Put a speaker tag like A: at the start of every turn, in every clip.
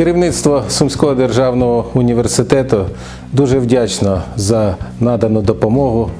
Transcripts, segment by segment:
A: Керівництво Сумського державного університету дуже вдячно за надану допомогу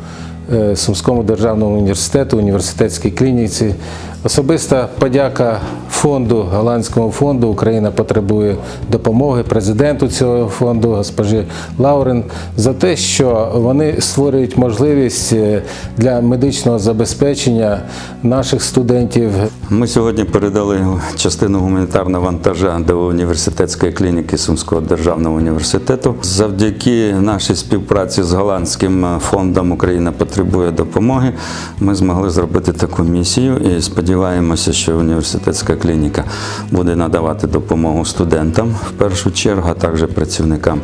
A: е, Сумському державному університету, університетській клініці. Особиста подяка фонду, голландському фонду Україна потребує допомоги президенту цього фонду, госпожі Лаурен, за те, що вони створюють можливість е, для медичного забезпечення наших студентів
B: Ми сьогодні передали частину гуманітарного вантажа до університетської клініки Сумського державного університету. Завдяки нашій співпраці з голландським фондом Україна потребує допомоги. Ми змогли зробити таку місію і сподіваємося, що університетська клініка буде надавати допомогу студентам в першу чергу, а також працівникам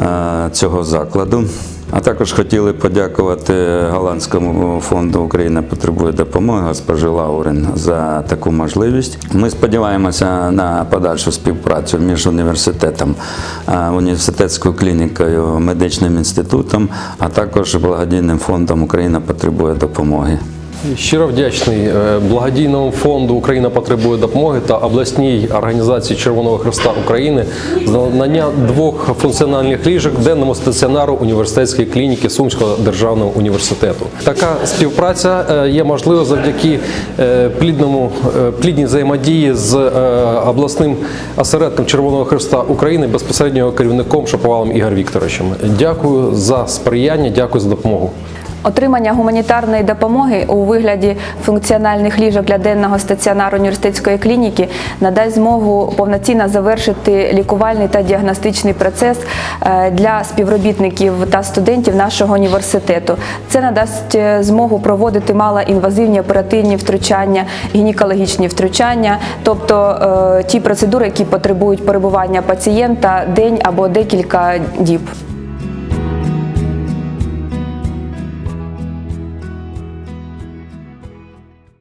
B: е, цього закладу. А також хотіли подякувати голландському фонду Україна потребує допомоги госпожі Лаурен за таку можливість. Ми сподіваємося на подальшу співпрацю між університетом, е, університетською клінікою, медичним інститутом, а також благодійним фондом Україна потребує допомоги.
C: Щиро вдячний е, благодійному фонду Україна потребує допомоги та обласній організації Червоного Христа України за надання двох функціональних ліжок денному стаціонару університетської клініки Сумського державного університету. Така співпраця е, є можлива завдяки е, плідному плідній взаємодії з обласним осередком Червоного Христа України безпосередньо керівником Шаповалом Ігор Вікторовичем. Дякую за сприяння, дякую за допомогу.
D: Отримання гуманітарної допомоги у вигляді функціональних ліжок для денного стаціонару університетської клініки надасть змогу повноцінно завершити лікувальний та діагностичний процес е, для співробітників та студентів нашого університету. Це надасть е, змогу проводити малоінвазивні оперативні втручання, гінекологічні втручання, тобто е, ті процедури, які потребують перебування пацієнта день або декілька діб.